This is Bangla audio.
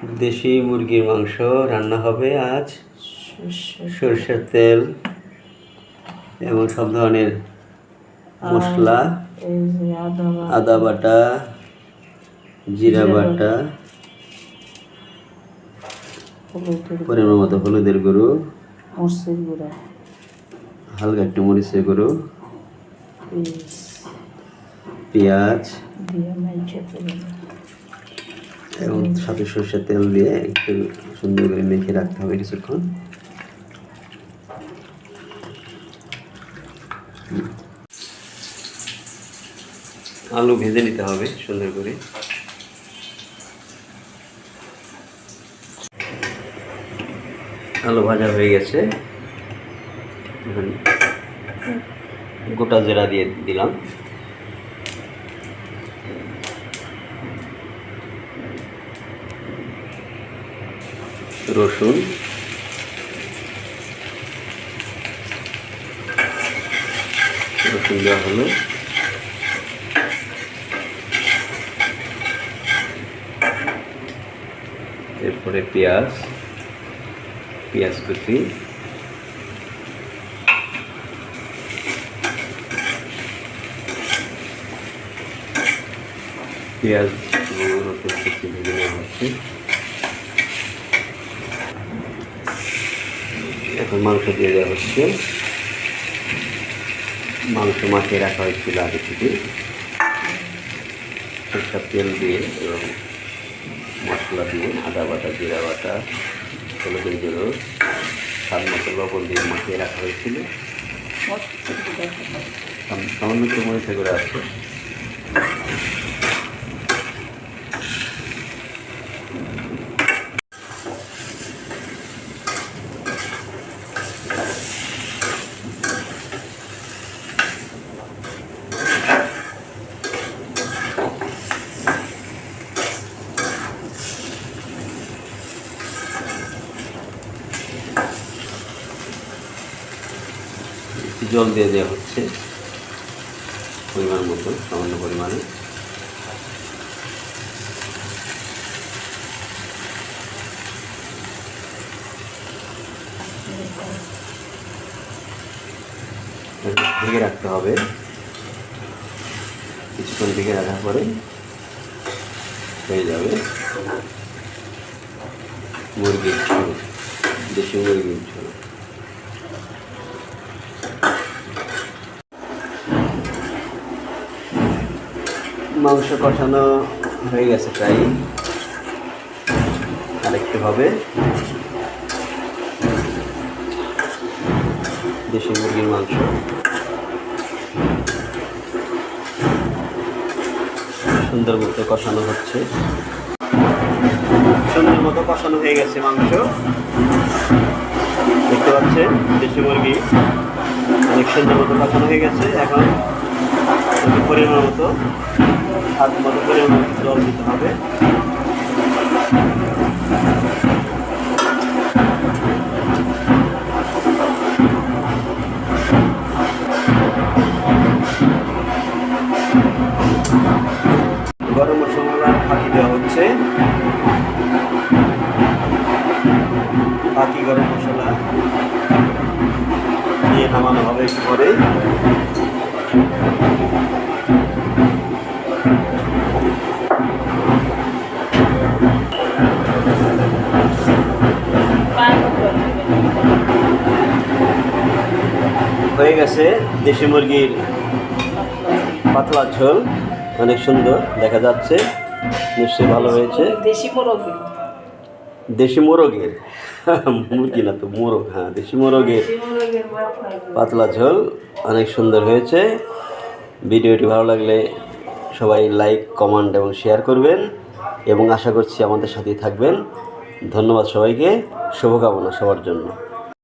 দেশি মুরগির মাংস রান্না হবে আজ। সর্ষে সরষের তেল এবং সব ধরনের মশলা আদা বাটা। জিরা বাটা পরিমাণ মতো হলুদের গুঁড়া হালকা একটু মরিচের গুঁড়ো পেঁয়াজ পেঁয়াজ দিয়ে মাইখে ফেলবে এবং সাথে সরষের তেল দিয়ে একটু সুন্দর করে মেখে রাখতে হবে কিছুক্ষণ। আলু ভেজে নিতে হবে সুন্দর করে। আলু ভাজা হয়ে গেছে। গোটা জিরা দিয়ে দিলাম। রসুন। রসুন দেওয়া হলো। এরপরে পেঁয়াজ পেঁয়াজ কুচি। পেঁয়াজ কুচি ভেজে নেওয়া হচ্ছে। এখন মাংস দিয়ে দেওয়া হচ্ছে। মাংস মাখিয়ে রাখা হয়েছিল আগে থেকে। সরষার তেল দিয়ে এবং মশলা দিয়ে, আদা বাটা, জিরা বাটা হলুদের গুঁড়ো স্বাদ মতো লবণ দিয়ে মাখিয়ে রাখা হয়েছিল। সামান্য একটু মরিচে করে জল দিয়ে দেওয়া হচ্ছে। পরিমাণ মতো, সামান্য পরিমাণে। ঢেকে রাখতে হবে। কিছুক্ষণ ঢেকে রাখার পরে হয়ে যাবে। মুরগির ঝোল, দেশি মুরগির ঝোল। মাংস কষানো হয়ে গেছে প্রায়। আরেকটু হবে। দেশি মুরগির মাংস। সুন্দর মতো কষানো হচ্ছে। সুন্দর মতো কষানো হয়ে গেছে মাংস। দেখতে পাচ্ছেন, দেশি মুরগি অনেক সুন্দর মতো কষানো হয়ে গেছে। এখন পরিমাণ মতো হাত মতো মতো জল দিতে হবে। গরম মশলা ফাঁকি দেওয়া হচ্ছে। বাকি গরম মশলা দিয়ে নামানো হবে একটু পরে হয়ে গেছে। দেশি মুরগির পাতলা ঝোল। অনেক সুন্দর দেখা যাচ্ছে। নিশ্চয়ই ভালো হয়েছে। দেশি মুরগি। দেশি মোরগের? মুরগি না তো মোরগ হ্যাঁ দেশি মোরগের পাতলা ঝোল অনেক সুন্দর হয়েছে। ভিডিওটি ভালো লাগলে সবাই লাইক কমেন্ট এবং শেয়ার করবেন এবং আশা করছি আমাদের সাথেই থাকবেন। ধন্যবাদ সবাইকে। শুভকামনা সবার জন্য।